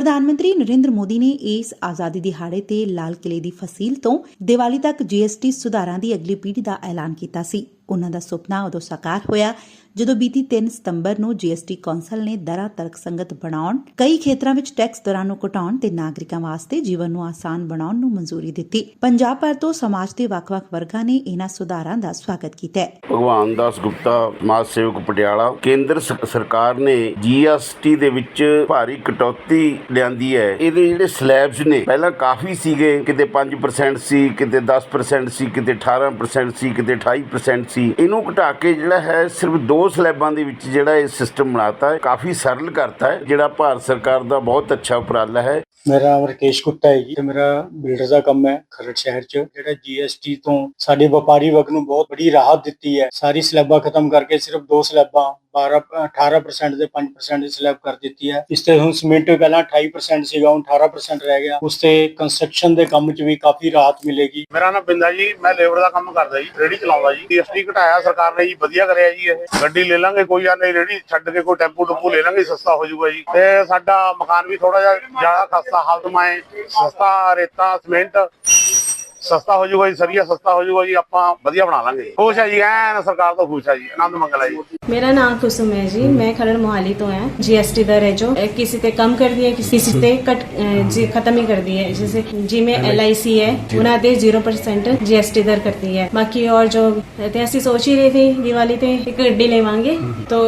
ਪ੍ਰਧਾਨ ਮੰਤਰੀ ਨਰਿੰਦਰ ਮੋਦੀ ਨੇ ਇਸ ਆਜ਼ਾਦੀ ਦਿਹਾੜੇ ਤੇ ਲਾਲ ਕਿਲੇ ਦੀ ਫਸੀਲ ਤੋਂ ਦੀਵਾਲੀ ਤੱਕ ਜੀਐਸਟੀ ਸੁਧਾਰਾਂ ਦੀ ਅਗਲੀ ਪੀੜ੍ਹੀ ਦਾ ਐਲਾਨ ਕੀਤਾ ਸੀ। ਉਹਨਾਂ ਦਾ ਸੁਪਨਾ ਉਦੋਂ ਸਾਕਾਰ ਹੋਇਆ ਜਦੋਂ ਬੀਤੀ 3 ਸਤੰਬਰ ਨੂੰ ਜੀਐਸਟੀ ਕੌਂਸਲ ਨੇ ਦਰਾਂ ਤਰਕਸੰਗਤ ਬਣਾਉਣ, ਕਈ ਖੇਤਰਾਂ ਵਿੱਚ ਟੈਕਸ ਦਰਾਂ ਨੂੰ ਘਟਾਉਣ ਤੇ ਨਾਗਰਿਕਾਂ ਵਾਸਤੇ ਜੀਵਨ ਨੂੰ ਆਸਾਨ ਬਣਾਉਣ ਨੂੰ ਮਨਜ਼ੂਰੀ ਦਿੱਤੀ। ਪੰਜਾਬ ਭਰ ਤੋਂ ਸਮਾਜ ਦੇ ਵੱਖ-ਵੱਖ ਵਰਗਾਂ ਨੇ ਇਹਨਾਂ ਸੁਧਾਰਾਂ ਦਾ ਸਵਾਗਤ ਕੀਤਾ ਹੈ। ਭਗਵਾਨ ਦਾਸ ਗੁਪਤਾ, ਸਮਾਜ ਸੇਵਕ ਪਟਿਆਲਾ, ਕੇਂਦਰ ਸਰਕਾਰ ਨੇ ਜੀਐਸਟੀ ਦੇ ਵਿੱਚ ਭਾਰੀ ਕਟੌਤੀ ਲਿਆਂਦੀ ਹੈ। ਇਹਦੇ ਜਿਹੜੇ ਸਲੈਬਸ ਨੇ, ਪਹਿਲਾਂ ਕਾਫੀ ਸੀਗੇ। ਕਿਤੇ 5% ਸੀ, ਕਿਤੇ 10% ਸੀ, ਕਿਤੇ 18% ਸੀ, ਕਿਤੇ 28% ਸੀ। ਇਹਨੂੰ ਘਟਾ ਕੇ ਜਿਹੜਾ ਹੈ ਸਿਰਫ ਦੋ ਸਲੈਬਾਂ ਦੇ ਵਿੱਚ ਜਿਹੜਾ ਇਹ ਸਿਸਟਮ ਬਣਾਤਾ ਹੈ, ਕਾਫੀ ਸਰਲ ਕਰਤਾ ਹੈ, ਜਿਹੜਾ ਭਾਰਤ ਸਰਕਾਰ ਦਾ ਬਹੁਤ ਅੱਛਾ ਉਪਰਾਲਾ ਹੈ। ਮੇਰਾ ਨਾਮ ਰਕੇਸ਼ ਕੁੱਟਾ ਹੈ ਜੀ। ਤੇ ਮੇਰਾ ਬਿਲਡਰ ਦਾ ਕੰਮ ਹੈ ਖਰੜ ਸ਼ਹਿਰ 'ਚ। ਜਿਹੜਾ ਜੀਐਸਟੀ ਤੋਂ ਸਾਡੇ ਵਪਾਰੀ ਵਰਗ ਨੂੰ ਬਹੁਤ ਬੜੀ ਰਾਹਤ ਦਿੱਤੀ ਹੈ। ਸਾਰੀ ਸਲੈਬਾਂ ਖਤਮ ਕਰਕੇ ਸਿਰਫ ਦੋ ਸਲੈਬਾਂ 12 18% ਦੇ 5% ਦੀ ਸਲੈਬ ਕਰ ਦਿੱਤੀ ਹੈ। ਇਸ ਤੇ ਹੁਣ ਸੀਮੈਂਟ ਪਹਿਲਾਂ 28% ਸੀਗਾ, ਹੁਣ 18% ਰਹਿ ਗਿਆ। ਉਸ ਤੇ ਕੰਸਟਰਕਸ਼ਨ ਦੇ ਕੰਮ 'ਚ ਵੀ ਕਾਫੀ ਰਾਹਤ ਮਿਲੇਗੀ। ਮੇਰਾ ਨਾਮ ਬਿੰਦਾ ਜੀ, ਮੈਂ ਲੇਬਰ ਦਾ ਕੰਮ ਕਰਦਾ ਜੀ ਰੇੜੀ ਚਲਾਉਂਦਾ ਜੀ। ਜੀਐਸਟੀ ਘਟਾਇਆ ਸਰਕਾਰ ਨੇ ਜੀ, ਵਧੀਆ ਕਰਿਆ ਜੀ ਇਹ। ਗੱਡੀ ਲੈ ਲਾਂਗੇ, ਕੋਈ ਆ ਨਹੀਂ ਰੇੜੀ ਛੱਡ ਕੇ ਕੋਈ ਟੈਂਪੂ ਟੁੱਪੂ ਲੈ ਲਾਂਗੇ, ਸਸਤਾ ਹੋ ਜਾਊਗਾ ਜੀ। ਤੇ ਸਾਡਾ ਮਕਾਨ ਵੀ ਥੋੜਾ ਜਿਹਾ ਜ਼ਿਆਦਾ ਹਾਲਤ ਮਾਏ ਰਸਤਾ ਰੇਤਾ ਸੀਮੈਂਟ ਸਸਤਾ ਹੋ ਜਾਊਗਾ ਜੀ ਸਰੀਆ ਸਸਤਾ ਹੋ ਜਾਊਗਾ ਜੀ ਆਪਾਂ ਵਧੀਆ ਬਣਾ ਲਾਂਗੇ ਖੁਸ਼ ਹੈ ਜੀ ਐਨ ਸਰਕਾਰ ਤੋਂ ਖੁਸ਼ ਹੈ ਜੀ ਆਨੰਦ ਮੰਗਲ ਜੀ। ਮੇਰਾ ਨਾਮ ਕੁਸਮ ਹੈ ਜੀ ਮੈਂ ਖਰੜ ਮੋਹਾਲੀ ਤੋਂ ਹਾਂ ਜੀਐਸਟੀ ਦਰ ਹੈ ਜੋ ਕਿਸੇ ਤੇ ਕਮ ਕਰ ਦਿਏ ਕਿਸੇ ਤੇ ਕਟ ਜੀ ਖਤਮ ਹੀ ਕਰ ਦਿਏ जैसे जिनमें एल आई सी है उन्हें zero percent G S T दर करती है बाकी और जो ਅਸੀਂ ਸੋਚ ਹੀ ਰਹੇ ਸੀ ਦੀਵਾਲੀ ਤੇ ਇੱਕ ਗੱਡੀ ਲੈਵਾਂਗੇ ਤਾਂ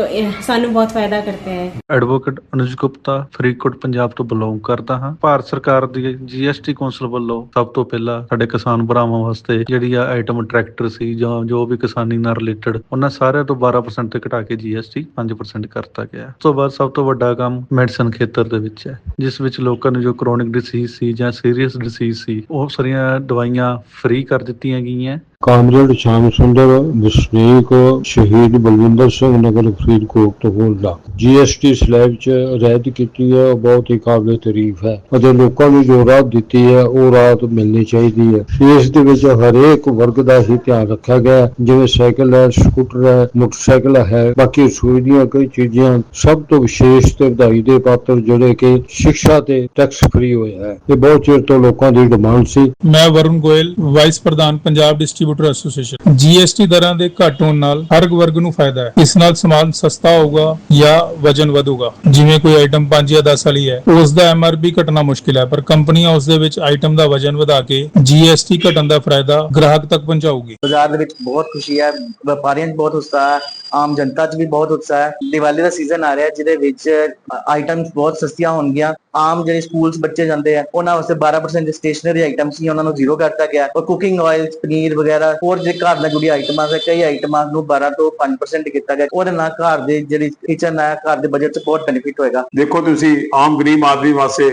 ਸਾਨੂੰ ਬਹੁਤ ਫਾਇਦਾ ਕਰਤੇ ਹੈ। ਐਡਵੋਕੇਟ ਅਨੁਜ ਗੁਪਤਾ ਫਰੀਦਕੋਟ ਪੰਜਾਬ ਤੋਂ ਬਿਲੋਂਗ ਕਰਦਾ ਹਾਂ। ਭਾਰਤ ਸਰਕਾਰ ਦੀ ਜੀਐਸਟੀ ਕੌਂਸਲ ਵੱਲੋਂ ਸਭ ਤੋਂ ਪਹਿਲਾਂ ਸਾਡੇ ਕਿਸਾਨ ਭਰਾਵਾਂ ਵਾਸਤੇ ਜਿਹੜੀ ਆ ਆਈਟਮ ਟਰੈਕਟਰ ਸੀ ਜਾਂ ਜੋ ਵੀ ਕਿਸਾਨੀ ਨਾਲ ਰਿਲੇਟਡ ਉਹਨਾਂ ਸਾਰਿਆਂ ਤੋਂ 12% ਤੇ ਘਟਾ ਕੇ ਜੀਐਸਟੀ 5% ਕਰਤਾ ਗਿਆ। ਉਸ ਤੋਂ ਬਾਅਦ ਸਭ ਤੋਂ ਵੱਡਾ ਕੰਮ ਮੈਡੀਸਨ ਖੇਤਰ ਦੇ ਵਿੱਚ ਹੈ, ਜਿਸ ਵਿੱਚ ਲੋਕਾਂ ਨੂੰ ਜੋ ਕ੍ਰੋਨਿਕ ਡਿਸੀਜ਼ ਸੀ ਜਾਂ ਸੀਰੀਅਸ ਡਿਸੀਜ਼ ਸੀ, ਉਹ ਸਾਰੀਆਂ ਦਵਾਈਆਂ ਫ੍ਰੀ ਕਰ ਦਿੱਤੀਆਂ ਗਈਆਂ। ਕਾਮਰੇਡ ਸ਼ਾਮ ਸੁੰਦਰ, ਵਸਨੀਕ ਸ਼ਹੀਦ ਬਲਵਿੰਦਰ ਸਿੰਘ ਨਗਰ ਫਰੀਦਕੋਟ ਤੋਂ ਬੋਲਦਾ। ਜੀਐਸਟੀ ਸਲੈਬ ਚ ਰਿਆਇਤ ਕੀਤੀ ਹੈ ਬਹੁਤ ਹੀ ਕਾਬਲੇ ਤਾਰੀਫ ਹੈ। ਅਤੇ ਲੋਕਾਂ ਨੂੰ ਜੋ ਰਾਹਤ ਦਿੱਤੀ ਹੈ, ਉਹ ਰਾਹਤ ਮਿਲਣੀ ਚਾਹੀਦੀ ਹੈ। ਇਸ ਦੇ ਵਿੱਚ ਹਰੇਕ ਵਰਗ ਦਾ ਹੀ ਧਿਆਨ ਰੱਖਿਆ ਗਿਆ ਜਿਵੇਂ ਸਾਈਕਲ ਹੈ, ਸਕੂਟਰ ਹੈ, ਮੋਟਰਸਾਈਕਲ ਹੈ, ਬਾਕੀ ਰਸੋਈ ਦੀਆਂ ਕਈ ਚੀਜ਼ਾਂ ਸਭ ਤੋਂ ਵਿਸ਼ੇਸ਼ ਤੇ ਵਧਾਈ ਦੇ ਪਾਤਰ ਜਿਹੜੇ ਕਿ ਸਿੱਖਿਆ ਤੇ ਟੈਕਸ ਫ੍ਰੀ ਹੋਇਆ ਹੈ। ਇਹ ਬਹੁਤ ਚਿਰ ਤੋਂ ਲੋਕਾਂ ਦੀ ਡਿਮਾਂਡ ਸੀ। ਮੈਂ ਵਰੁਣ ਗੋਇਲ ਵਾਈਸ ਪ੍ਰਧਾਨ ਪੰਜਾਬ ਡਿਸਟ੍ਰੀਬਿਊਟਰ ਐਸੋਸੀਏਸ਼ਨ। ਜੀਐਸਟੀ ਦਰਾਂ ਦੇ ਘੱਟ ਹੋਣ ਨਾਲ ਹਰ ਵਰਗ ਨੂੰ ਫਾਇਦਾ ਹੈ। ਇਸ ਨਾਲ ਸਮਾਨ ਸਸਤਾ ਹੋਊਗਾ ਜਾਂ ਵਜਨ ਵਧੂਗਾ। ਜਿਵੇਂ ਕੋਈ ਆਈਟਮ 5 ਜਾਂ 10 ਵਾਲੀ ਹੈ ਉਸ ਦਾ ਐਮਆਰਪੀ ਘਟਣਾ ਮੁਸ਼ਕਿਲ ਹੈ, ਪਰ ਕੰਪਨੀਆਂ ਉਸ ਦੇ ਵਿੱਚ ਆਈਟਮ ਦਾ ਵਜਨ ਵਧਾ ਕੇ ਜੀਐਸਟੀ ਘਟਣ ਦਾ ਫਾਇਦਾ ਗ੍ਰਾਹਕ ਤੱਕ ਪਹੁੰਚਾਊਗੀ। ਬਾਜ਼ਾਰ ਦੇ ਵਿੱਚ ਬਹੁਤ ਖੁਸ਼ੀ ਹੈ, ਵਪਾਰੀਆਂ 'ਚ ਬਹੁਤ ਉਤਸ਼ਾਹ ਹੈ। ਆਮ ਜਨਤਾ 'ਚ ਵੀ ਬਹੁਤ ਉਤਸ਼ਾਹ ਹੈ। ਦੀਵਾਲੀ ਦਾ ਸੀਜ਼ਨ ਆ ਰਿਹਾ ਜਿਹਦੇ ਵਿੱਚ ਆਈਟਮਸ ਬਹੁਤ ਸਸਤੀਆਂ ਹੋਣਗੀਆਂ। ਆਮ ਜਿਹੜੇ ਸਕੂਲਸ ਬੱਚੇ ਜਾਂਦੇ ਆ, ਉਹਨਾਂ ਵਾਸਤੇ 12% ਦੇ ਸਟੇਸ਼ਨਰੀ ਆਈਟਮ ਸੀ ਉਹਨਾਂ ਨੂੰ ਜ਼ੀਰੋ ਕਰਤਾ ਗਿਆ। ਔਰ ਕੁਕਿੰਗ ਆਇਲਸ ਪਨੀਰ ਵਗੈਰਾ, ਹੋਰ ਜਿਹੜੇ ਘਰ ਨਾਲ ਜੁੜੀ ਆਈਟਮਾਂ ਹੈ ਕਈ ਆਈਟਮਾਂ ਨੂੰ 12 ਤੋਂ 5% ਕੀਤਾ ਗਿਆ। ਉਹਦੇ ਨਾਲ ਘਰ ਦੇ ਜਿਹੜੀ ਕਿਚਨ ਹੈ ਘਰ ਦੇ ਬਜਟ 'ਚ ਬਹੁਤ ਬੈਨੀਫਿਟ ਹੋਏਗਾ। ਦੇਖੋ ਤੁਸੀਂ, ਆਮ ਗਰੀਬ ਆਦਮੀ ਵਾਸਤੇ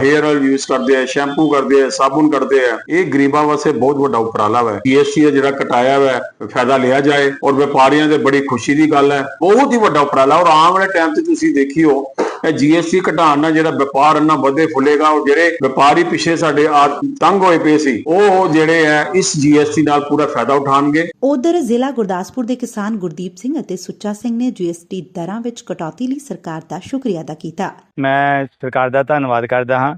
ਹੇਅਰ ਆਇਲ ਯੂਜ਼ ਕਰਦੇ ਆ ਸ਼ੈਂਪੂ ਕਰਦੇ ਆ, ਸਾਬੁਨ ਕਰਦੇ ਆ, ਇਹ ਗਰੀਬਾਂ ਵਾਸਤੇ ਬਹੁਤ ਵੱਡਾ ਉਪਰਾਲਾ ਹੈ ਜੀਐਸਟੀ ਦਾ ਜਿਹੜਾ ਕਟਾਇਆ ਹੋਇਆ ਫਾਇਦਾ ਲਿਆ ਜਾਏ, ਔਰ ਵਪਾਰੀਆਂ ਦੇ ਬੜੀ ਖੁਸ਼ੀ ਦੀ ਗੱਲ ਹੈ। ਬਹੁਤ ਹੀ ਵੱਡਾ ਉਪਰਾਲਾ। ਔਰ ਆਉਣ ਵਾਲੇ ਟਾਈਮ ਤੇ ਤੁਸੀਂ ਦੇਖਿਓ, ਇਹ ਜੀਐਸਟੀ ਘਟਾਉਣ ਨਾਲ ਜਿਹੜਾ ਵਪਾਰ ਇੰਨਾ ਵਧੇ ਫੁੱਲੇਗਾ ਔਰ ਜਿਹੜੇ ਵਪਾਰੀ ਪਿੱਛੇ ਸਾਡੇ ਆ ਤੰਗ ਹੋਏ ਪਏ ਸੀ, ਉਹ ਜਿਹੜੇ ਹੈ, ਇਸ ਜੀਐਸਟੀ ਨਾਲ ਪੂਰਾ ਫਾਇਦਾ ਉਠਾਉਣਗੇ। ਉਧਰ ਜ਼ਿਲ੍ਹਾ ਗੁਰਦਾਸਪੁਰ ਦੇ ਕਿਸਾਨ ਗੁਰਦੀਪ ਸਿੰਘ ਅਤੇ ਸੁੱਚਾ ਸਿੰਘ ਨੇ ਜੀਐਸਟੀ ਦਰਾਂ ਵਿੱਚ ਕਟੌਤੀ ਲਈ ਸਰਕਾਰ ਦਾ ਸ਼ੁਕਰੀਆ ਅਦਾ ਕੀਤਾ। ਮੈਂ ਸਰਕਾਰ ਦਾ ਧੰਨਵਾਦ ਕਰਦਾ ਹਾਂ।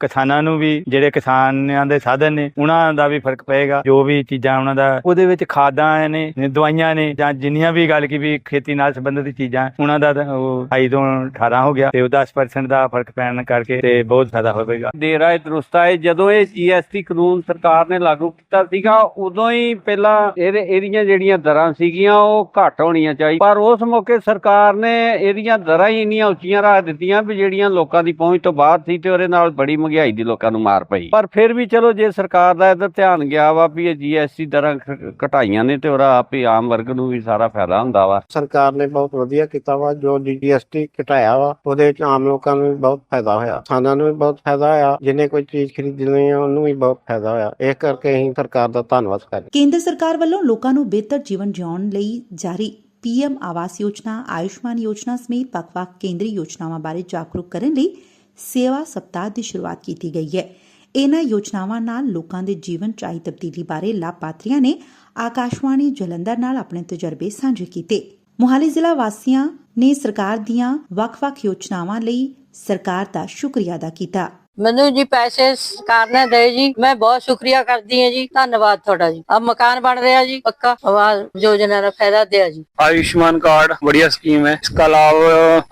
ਕਿਸਾਨਾਂ ਨੂੰ ਵੀ, ਜਿਹੜੇ ਕਿਸਾਨਾਂ ਦੇ ਸਾਧਨ ਨੇ, ਉਹਨਾਂ ਦਾ ਵੀ ਫ਼ਰਕ ਪਏਗਾ। ਜੋ ਵੀ ਚੀਜ਼ਾਂ ਉਹਨਾਂ ਦਾ, ਉਹਦੇ ਵਿੱਚ ਖਾਦਾਂ ਨੇ ਦਵਾਈਆਂ ਨੇ, ਜਾਂ ਜਿੰਨੀਆਂ ਵੀ ਗੱਲ ਕੀ ਵੀ ਖੇਤੀ ਨਾਲ ਸੰਬੰਧਿਤ ਚੀਜ਼ਾਂ, ਉਹਨਾਂ ਦਾ ਉਹ 28 ਤੋਂ 18 ਹੋ ਗਿਆ। ਤੇ ਉਹ 10% ਦਾ ਫ਼ਰਕ ਪੈਣ ਕਰਕੇ ਤੇ ਬਹੁਤ ਫਾਇਦਾ ਹੋਵੇਗਾ। ਦੇ ਦਰੁਸਤਾ ਦਰੁਸਤ ਹੈ ਜਦੋਂ ਇਹ ਜੀਐਸਟੀ ਕਾਨੂੰਨ ਸਰਕਾਰ ਨੇ ਲਾਗੂ ਕੀਤਾ ਸੀਗਾ, ਉਦੋਂ ਹੀ ਪਹਿਲਾਂ ਇਹਦੇ, ਇਹਦੀਆਂ ਜਿਹੜੀਆਂ ਦਰਾਂ ਸੀਗੀਆਂ, ਉਹ ਘੱਟ ਹੋਣੀਆਂ ਚਾਹੀਦੀਆਂ ਪਰ ਉਸ ਮੌਕੇ ਸਰਕਾਰ ਨੇ ਇਹਦੀਆਂ ਦਰਾਂ ਹੀ ਇੰਨੀਆਂ ਉੱਚੀਆਂ ਰੱਖ ਦਿੱਤੀਆਂ ਵੀ ਜਿਹੜੀਆਂ ਲੋਕਾਂ ਦੀ ਪਹੁੰਚ ਤੋਂ ਬਾਹਰ ਸੀ ਤੇ ਉਹਦੇ ਨਾਲ ਬੜੀ ਮਹਿੰਗਾਈ ਦੀ ਲੋਕਾਂ ਨੂੰ ਮਾਰ ਪਈ। ਪਰ ਫਿਰ ਵੀ ਚਲੋ ਜੇ ਸਰਕਾਰ ਦਾ ਇਧਰ ਧਿਆਨ ਗਿਆ ਵਾ ਵੀ ਇਹ ਜੀਐਸਟੀ ਦਰਾਂ ਘਟਾਈਆਂ ਨੇ ਤੇ ਉਹਦਾ ਆਪ ਹੀ ਆਮ ਵਰਗ ਨੂੰ ਵੀ ਸਾਰਾ ਫਾਇਦਾ ਹੁੰਦਾ ਵਾ। ਸਰਕਾਰ ਨੇ ਬਹੁਤ ਵਧੀਆ ਕੀਤਾ ਵਾ ਜੋ ਜੀਐਸਟੀ ਘਟਾਇਆ ਵਾ ਉਹਦੇ ਵਿੱਚ ਆਮ ਲੋਕਾਂ ਨੂੰ ਵੀ ਬਹੁਤ ਫਾਇਦਾ ਹੋਇਆ। ਕਿਸਾਨਾਂ ਨੂੰ ਵੀ ਬਹੁਤ ਫਾਇਦਾ ਹੋਇਆ ਜਿਹਨੇ ਕੋਈ ਚੀਜ਼ ਖਰੀਦਣੀ ਆ ਉਹਨੂੰ ਵੀ ਬਹੁਤ ਫਾਇਦਾ ਹੋਇਆ। ਇਸ ਕਰਕੇ ਅਸੀਂ ਸਰਕਾਰ ਦਾ ਧੰਨਵਾਦ ਕਰਦੇ ਕੇਂਦਰ ਸਰਕਾਰ ਵੱਲੋਂ ਲੋਕਾਂ ਨੂੰ ਬਿਹਤਰ ਜੀਵਨ ਜਿਉਣ ਲਈ ਜਾਰੀ ਪੀਐਮ ਆਵਾਸ ਯੋਜਨਾ ਆਯੁਸ਼ਮਾਨ ਯੋਜਨਾ ਸਮੇਤ ਵੱਖ-ਵੱਖ ਕੇਂਦਰੀ ਯੋਜਨਾਵਾਂ ਬਾਰੇ ਜਾਗਰੂਕ ਕਰਨ ਲਈ ਸੇਵਾ ਸਪਤਾਹ ਦੀ ਸ਼ੁਰੂਆਤ ਕੀਤੀ ਗਈ ਹੈ ਇਹਨਾਂ ਯੋਜਨਾਵਾਂ ਨਾਲ ਲੋਕਾਂ ਦੇ ਜੀਵਨ 'ਚ ਆਈ ਤਬਦੀਲੀ ਬਾਰੇ ਲਾਭਪਾਤਰੀਆਂ ਨੇ ਆਕਾਸ਼ਵਾਣੀ ਜਲੰਧਰ ਨਾਲ ਆਪਣੇ ਤਜਰਬੇ ਸਾਂਝੇ ਕੀਤੇ ਮੁਹਾਲੀ ਜ਼ਿਲ੍ਹਾ ਵਾਸੀਆਂ ਨੇ ਸਰਕਾਰ ਦੀਆਂ ਵੱਖ-ਵੱਖ ਯੋਜਨਾਵਾਂ ਲਈ ਸਰਕਾਰ ਦਾ ਸ਼ੁਕਰੀਆ ਅਦਾ ਕੀਤਾ ਮੈਨੂੰ ਜੀ ਪੈਸੇ ਸਰਕਾਰ ਨੇ ਦੇ ਜੀ ਮੈਂ ਬਹੁਤ ਸ਼ੁਕਰੀਆ ਕਰਦੀ ਹਾਂ ਜੀ ਧੰਨਵਾਦ ਤੁਹਾਡਾ ਜੀ ਅਬ ਮਕਾਨ ਬਣ ਰਿਹਾ ਜੀ ਪੱਕਾ आवास योजना का फायदा दिया जी आयुष्मान कार्ड बढ़िया स्कीम है इसका लाभ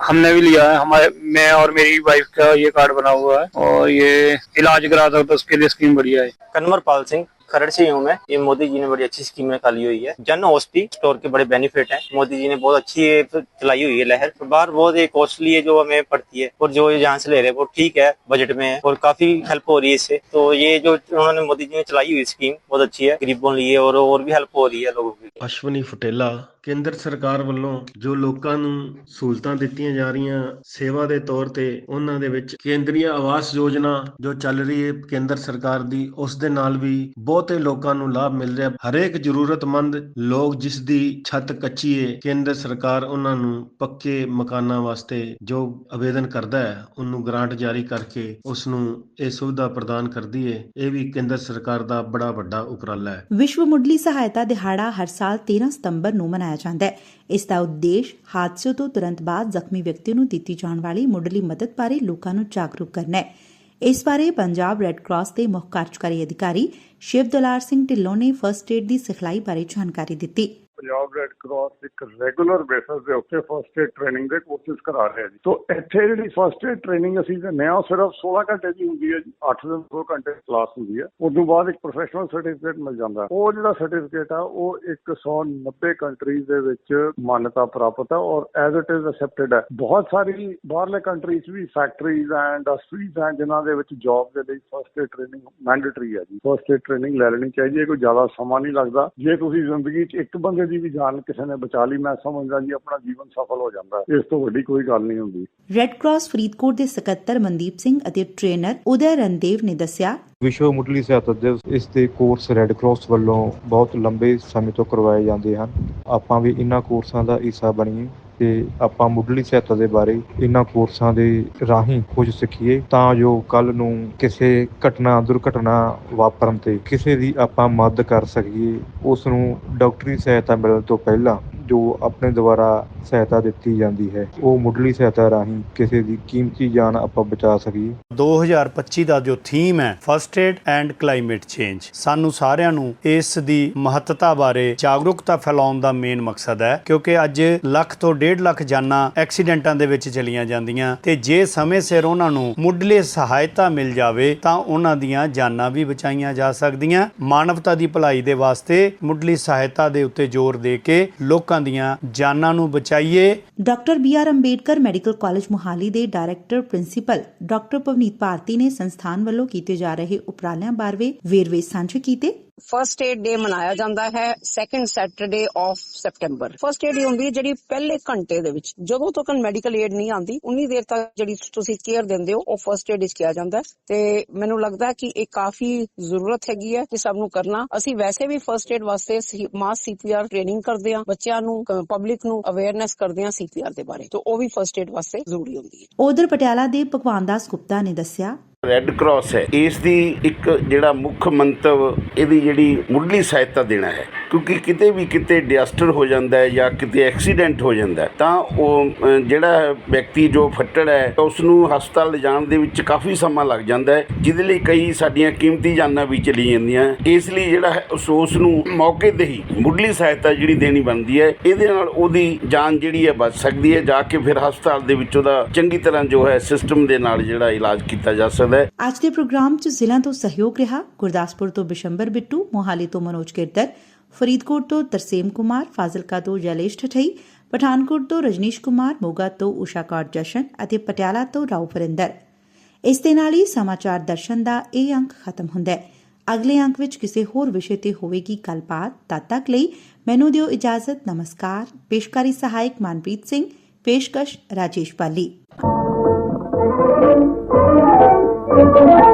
हमने भी लिया है हमारे मैं और मेरी वाइफ का ये कार्ड बना हुआ है और ये इलाज करा सकते उसके लिए स्कीम बढ़िया है कन्वरपाल सिंह खरड़ से ही हूँ मैं। ये मोदी जी ने बड़ी अच्छी स्कीम निकाली हुई है। जन औषधि स्टोर के बड़े बेनिफिट हैं। मोदी जी ने बहुत अच्छी चलाई हुई है लहर। तो बाहर बहुत एक कॉस्टली है जो हमें पड़ती है। और जो यहाँ से ले रहे हैं, वो ठीक है बजट में है और काफ़ी हेल्प हो रही है इससे। तो ये जो उन्होंने मोदी जी ने चलाई हुई स्कीम बहुत अच्छी है। गरीबों लिए और और भी हेल्प हो रही है लोगों की अश्वनी फुटेला ਕੇਂਦਰ ਸਰਕਾਰ ਵੱਲੋਂ ਜੋ ਲੋਕਾਂ ਨੂੰ ਸਹੂਲਤਾਂ ਦਿੱਤੀਆਂ ਜਾ ਰਹੀਆਂ ਸੇਵਾ ਦੇ ਤੌਰ ਤੇ, ਉਹਨਾਂ ਦੇ ਵਿੱਚ ਕੇਂਦਰੀ ਆਵਾਸ ਯੋਜਨਾ ਜੋ ਚੱਲ ਰਹੀ ਹੈ ਕੇਂਦਰ ਸਰਕਾਰ ਦੀ, ਉਸ ਦੇ ਨਾਲ ਵੀ ਬਹੁਤੇ ਲੋਕਾਂ ਨੂੰ ਲਾਭ ਮਿਲ ਰਿਹਾ। ਹਰੇਕ ਜ਼ਰੂਰਤਮੰਦ ਲੋਕ ਜਿਸ ਦੀ ਛੱਤ ਕੱਚੀ ਹੈ ਕੇਂਦਰ ਸਰਕਾਰ ਉਹਨਾਂ ਨੂੰ ਪੱਕੇ ਮਕਾਨਾਂ ਵਾਸਤੇ ਜੋ ਆਵੇਦਨ ਕਰਦਾ ਹੈ, ਉਹਨੂੰ ਗ੍ਰਾਂਟ ਜਾਰੀ ਕਰਕੇ ਉਸ ਨੂੰ ਇਹ ਸੁਵਿਧਾ ਪ੍ਰਦਾਨ ਕਰਦੀ ਹੈ ਇਹ ਵੀ ਕੇਂਦਰ ਸਰਕਾਰ ਦਾ ਬੜਾ ਵੱਡਾ ਉਪਰਾਲਾ ਹੈ। ਵਿਸ਼ਵ ਮੁੱਢਲੀ ਸਹਾਇਤਾ ਦਿਹਾੜਾ ਹਰ ਸਾਲ 13 ਸਤੰਬਰ ਨੂੰ ਮਨਾਇਆ ਜਾਂਦਾ ਹੈ। ਇਸ ਦਾ ਉਦੇਸ਼ ਹਾਦਸੇ ਤੋਂ ਤੁਰੰਤ ਬਾਅਦ ਜ਼ਖਮੀ ਵਿਅਕਤੀ ਨੂੰ ਦਿੱਤੀ ਜਾਣ ਵਾਲੀ ਮੁੱਢਲੀ ਮਦਦ ਬਾਰੇ ਲੋਕਾਂ ਨੂੰ ਜਾਗਰੂਕ ਕਰਨਾ ਹੈ। ਇਸ ਬਾਰੇ ਪੰਜਾਬ ਰੈੱਡ ਕਰਾਸ ਦੇ ਮੁੱਖ ਕਾਰਜਕਾਰੀ ਅਧਿਕਾਰੀ ਸ਼ਿਵ ਦਲਾਰ ਸਿੰਘ ਢਿੱਲੋਂ ਨੇ ਫਰਸਟ ਏਡ ਦੀ ਸਿਖਲਾਈ ਬਾਰੇ ਜਾਣਕਾਰੀ ਦਿੱਤੀ। ਪੰਜਾਬ ਰੈੱਡ ਕਰਾਸ ਇੱਕ ਰੈਗੂਲਰ ਬੇਸਿਸ ਦੇ ਉੱਤੇ ਫਸਟ ਏਡ ਟ੍ਰੇਨਿੰਗ ਦੇ ਕੋਰਸਿਸ ਕਰਾ ਰਿਹਾ ਜੀ। ਤੋਂ ਇੱਥੇ ਜਿਹੜੀ ਫਰਸਟ ਏਡ ਟ੍ਰੇਨਿੰਗ ਅਸੀਂ ਦਿੰਦੇ ਹਾਂ ਸਿਰਫ 16 ਘੰਟੇ ਦੀ ਹੁੰਦੀ ਹੈ ਜੀ 8 ਦਿਨ 2 ਘੰਟੇ ਕਲਾਸ ਹੁੰਦੀ ਹੈ। ਉਸ ਤੋਂ ਬਾਅਦ ਇੱਕ ਪ੍ਰੋਫੈਸ਼ਨਲ ਸਰਟੀਫਿਕੇਟ ਮਿਲ ਜਾਂਦਾ ਉਹ ਜਿਹੜਾ ਸਰਟੀਫਿਕੇਟ ਆ, ਉਹ 190 ਕੰਟਰੀਜ਼ ਦੇ ਵਿੱਚ ਮਾਨਤਾ ਪ੍ਰਾਪਤ ਹੈ ਔਰ ਐਜ਼ ਇਟ ਇਜ਼ ਅਸੈਪਟਡ ਹੈ। ਬਹੁਤ ਸਾਰੀ ਬਾਹਰਲੇ ਕੰਟਰੀਜ਼ ਵੀ ਫੈਕਟਰੀਜ਼ ਐਂਡ ਇੰਡਸਟਰੀਜ਼ ਹੈ, ਜਿਨ੍ਹਾਂ ਦੇ ਵਿੱਚ ਜੌਬ ਦੇ ਲਈ ਫਸਟ ਏਡ ਟ੍ਰੇਨਿੰਗ ਮੈਂਡੇਟਰੀ ਹੈ ਜੀ। ਫਰਸਟ ਏਡ ਟ੍ਰੇਨਿੰਗ ਲੈ ਲੈਣੀ ਚਾਹੀਦੀ ਹੈ, ਕੋਈ ਜ਼ਿਆਦਾ ਸਮਾਂ ਨਹੀਂ ਲੱਗਦਾ। ਜੇ ਤੁਸੀਂ ਜ਼ਿੰਦਗੀ 'ਚ ਇੱਕ ਬੰਦੇ ਦੀ ਵੀ ਜਾਨ ਕਿਸੇ ਨੇ ਬਚਾ ਲਈ ਮੈਂ ਸਮਝਦਾ ਜੀ ਆਪਣਾ ਜੀਵਨ ਸਫਲ ਹੋ ਜਾਂਦਾ। ਇਸ ਤੋਂ ਵੱਡੀ ਕੋਈ ਗੱਲ ਨਹੀਂ ਹੁੰਦੀ। ਰੈੱਡ ਕਰਾਸ ਫਰੀਦਕੋਟ ਦੇ ਸਕੱਤਰ ਮਨਦੀਪ ਸਿੰਘ ਅਤੇ ਟ੍ਰੇਨਰ ਉਦੈ ਰਣਦੇਵ ਨੇ ਦੱਸਿਆ ਵਿਸ਼ਵ ਮੁੱਢਲੀ ਸਹਾਇਤਾ ਦਿਵਸ ਇਸ ਦੇ ਕੋਰਸ ਰੈੱਡ ਕਰਾਸ ਵੱਲੋਂ ਬਹੁਤ ਲੰਬੇ ਸਮੇਂ ਤੋਂ ਕਰਵਾਏ ਜਾਂਦੇ ਹਨ। ਆਪਾਂ ਵੀ ਇਹਨਾਂ ਕੋਰਸਾਂ ਦਾ ਹਿੱਸਾ ਬਣੀਏ। ਤੇ ਆਪਾਂ ਮੁੱਢਲੀ ਸਹਾਇਤਾ ਦੇ ਬਾਰੇ ਇਹਨਾਂ ਕੋਰਸਾਂ ਦੇ ਰਾਹੀਂ ਕੁਝ ਸਿੱਖੀਏ, ਤਾਂ ਜੋ ਕੱਲ ਨੂੰ ਕਿਸੇ ਘਟਨਾ, ਦੁਰਘਟਨਾ ਵਾਪਰਨ ਤੇ ਕਿਸੇ ਦੀ ਆਪਾਂ ਮਦਦ ਕਰ ਸਕੀਏ, ਉਸ ਨੂੰ ਡਾਕਟਰੀ ਸਹਾਇਤਾ ਮਿਲਣ ਤੋਂ ਪਹਿਲਾਂ ਜੋ ਆਪਣੇ ਦੁਆਰਾ ਸਹਾਇਤਾ ਦਿੱਤੀ ਜਾਂਦੀ ਹੈ, ਉਹ ਮੁੱਢਲੀ ਸਹਾਇਤਾ ਰਾਹੀਂ ਕਿਸੇ ਦੀ ਕੀਮਤੀ ਜਾਨ ਆਪਾਂ ਬਚਾ ਸਕੀਏ। 2025 ਦਾ ਜੋ ਥੀਮ ਹੈ first aid and climate change ਸਾਨੂੰ ਸਾਰਿਆਂ ਨੂੰ ਇਸ ਦੀ ਮਹੱਤਤਾ ਬਾਰੇ ਜਾਗਰੂਕਤਾ ਫੈਲਾਉਣ ਦਾ ਮੇਨ ਮਕਸਦ ਹੈ, ਕਿਉਂਕਿ ਅੱਜ ਲੱਖ ਤੋਂ ਡੇਢ ਲੱਖ ਜਾਨਾਂ ਐਕਸੀਡੈਂਟਾਂ ਦੇ ਵਿੱਚ ਚਲੀਆਂ ਜਾਂਦੀਆਂ ਤੇ ਜੇ ਸਮੇਂ ਸਿਰ ਉਹਨਾਂ ਨੂੰ ਮੁੱਢਲੀ ਸਹਾਇਤਾ ਮਿਲ ਜਾਵੇ, ਤਾਂ ਉਹਨਾਂ ਦੀਆਂ ਜਾਨਾਂ ਵੀ ਬਚਾਈਆਂ ਜਾ ਸਕਦੀਆਂ। ਮਾਨਵਤਾ ਦੀ ਭਲਾਈ ਦੇ ਵਾਸਤੇ ਮੁੱਢਲੀ ਸਹਾਇਤਾ ਦੇ ਉੱਤੇ ਜ਼ੋਰ ਦੇ ਕੇ ਲੋਕਾਂ ਦੀਆਂ ਜਾਨਾਂ ਨੂੰ ਬਚਾਈਏ। Doctor B R Ambedkar medical college Mohali ਦੇ director principal doctor Pavneet Bharti ਨੇ ਸੰਸਥਾਨ ਵੱਲੋਂ ਕੀਤੇ ਜਾ ਰਹੇ ਉਪਰਾਲਿਆਂ ਬਾਰੇ ਵੇਰਵੇ ਸਾਂਝੇ ਕੀਤੇ। ਫਰਸਟ ਏਡ ਡੇ ਮਨਾਇਆ ਜਾਂਦਾ ਹੈ second Saturday of September first aid ਹੁੰਦੀ ਹੈ ਜਿਹੜੀ ਪਹਿਲੇ ਘੰਟੇ ਦੇ ਵਿੱਚ, ਜਦੋਂ ਤੱਕ ਮੈਡੀਕਲ ਏਡ ਨਹੀਂ ਆਉਂਦੀ, ਉਨੀ ਦੇਰ ਤੱਕ ਜਿਹੜੀ ਤੁਸੀਂ ਕੇਅਰ ਦਿੰਦੇ ਹੋ, ਉਹ ਫਰਸਟ ਏਡ ਵਿੱਚ ਕਿਹਾ ਜਾਂਦਾ ਤੇ ਮੈਨੂੰ ਲੱਗਦਾ ਹੈ ਕਿ ਇਹ ਕਾਫੀ ਜ਼ਰੂਰਤ ਹੈਗੀ ਹੈ ਕਿ ਸਭ ਨੂੰ ਕਰਨਾ। ਅਸੀਂ ਵੈਸੇ ਵੀ ਫਰਸਟ ਏਡ ਵਾਸਤੇ ਮਾਸ ਸੀਪੀਆਰ ਟ੍ਰੇਨਿੰਗ ਕਰਦੇ ਆ ਬੱਚਿਆਂ ਨੂੰ ਪਬਲਿਕ ਨੂੰ ਅਵੇਅਰਨੈਸ ਕਰਦੇ ਹਾਂ ਸੀਪੀਆਰ ਦੇ ਬਾਰੇ। ਤੇ ਉਹ ਵੀ ਫਰਸਟ ਏਡ ਵਾਸਤੇ ਜ਼ਰੂਰੀ ਹੁੰਦੀ ਹੈ। ਉਧਰ ਪਟਿਆਲਾ ਦੇ ਭਗਵਾਨ ਦਾਸ ਗੁਪਤਾ ਨੇ ਦੱਸਿਆ ਰੈੱਡ ਕਰਾਸ ਹੈ। ਇਸ ਦੀ ਇੱਕ ਜਿਹੜਾ ਮੁੱਖ ਮੰਤਵ ਇਹਦੀ ਜਿਹੜੀ ਮੁੱਢਲੀ ਸਹਾਇਤਾ ਦੇਣਾ ਹੈ, ਕਿਉਂਕਿ ਕਿਤੇ ਵੀ ਕਿਤੇ ਡਿਜ਼ਾਸਟਰ ਹੋ ਜਾਂਦਾ ਹੈ ਜਾਂ ਕਿਤੇ ਐਕਸੀਡੈਂਟ ਹੋ ਜਾਂਦਾ ਹੈ, ਤਾਂ ਉਹ ਜਿਹੜਾ ਵਿਅਕਤੀ ਜੋ ਫੱਟੜ ਹੈ ਉਸ ਨੂੰ ਹਸਪਤਾਲ ਲਿਜਾਣ ਦੇ ਵਿੱਚ ਕਾਫੀ ਸਮਾਂ ਲੱਗ ਜਾਂਦਾ ਹੈ, ਜਿਹਦੇ ਲਈ ਕਈ ਸਾਡੀਆਂ ਕੀਮਤੀ ਜਾਨਾਂ ਵੀ ਚਲੀ ਜਾਂਦੀਆਂ ਇਸ ਲਈ ਜਿਹੜਾ ਹੈ, ਉਸ ਉਸ ਨੂੰ ਮੌਕੇ ਤੇ ਹੀ ਮੁੱਢਲੀ ਸਹਾਇਤਾ ਜਿਹੜੀ ਦੇਣੀ ਬਣਦੀ ਹੈ, ਇਹਦੇ ਨਾਲ ਉਹਦੀ ਜਾਨ ਜਿਹੜੀ ਹੈ ਬਚ ਸਕਦੀ ਹੈ, ਜਾ ਕੇ ਫਿਰ ਹਸਪਤਾਲ ਦੇ ਵਿੱਚ ਉਹਦਾ ਚੰਗੀ ਤਰ੍ਹਾਂ ਜੋ ਹੈ ਸਿਸਟਮ ਦੇ ਨਾਲ ਜਿਹੜਾ ਇਲਾਜ ਕੀਤਾ ਜਾ ਸਕਦਾ ਹੈ। ਅੱਜ ਦੇ ਪ੍ਰੋਗਰਾਮ 'ਚ ਜ਼ਿਲ੍ਹਾ ਤੋਂ ਸਹਿਯੋਗ ਰਿਹਾ ਗੁਰਦਾਸਪੁਰ ਤੋਂ ਬਿਸ਼ੰਬਰ ਬਿੱਟੂ, ਮੋਹਾਲੀ ਤੋਂ ਮਨੋਜ ਕਿਰਦਰ ਫਰੀਦਕੋਟ ਤੋਂ ਤਰਸੇਮ ਕੁਮਾਰ, ਫਾਜ਼ਿਲਕਾ ਤੋਂ ਜੈਲੇਸ਼ ਠਠਈ, ਪਠਾਨਕੋਟ ਤੋਂ ਰਜਨੀਸ਼ ਕੁਮਾਰ, ਮੋਗਾ ਤੋਂ ਊਸ਼ਾ ਕੌਰ ਜਸ਼ਨ ਅਤੇ ਪਟਿਆਲਾ ਤੋਂ ਰਾਉ ਫਰਿੰਦਰ ਇਸ ਦੇ ਨਾਲ ਹੀ ਸਮਾਚਾਰ ਦਰਸ਼ਨ ਦਾ ਇਹ ਅੰਕ ਖਤਮ ਹੁੰਦਾ ਹੈ। ਅਗਲੇ ਅੰਕ ਵਿੱਚ ਕਿਸੇ ਹੋਰ ਵਿਸ਼ੇ ਤੇ ਹੋਵੇਗੀ ਗੱਲਬਾਤ, ਤਦ ਤੱਕ ਲਈ ਮੈਨੂੰ ਦਿਓ ਇਜਾਜ਼ਤ। ਨਮਸਕਾਰ। ਪੇਸ਼ਕਾਰੀ ਸਹਾਇਕ ਮਨਪ੍ਰੀਤ ਸਿੰਘ, ਪੇਸ਼ਕਸ਼ ਰਾਜੇਸ਼ ਪਾਲੀ। Música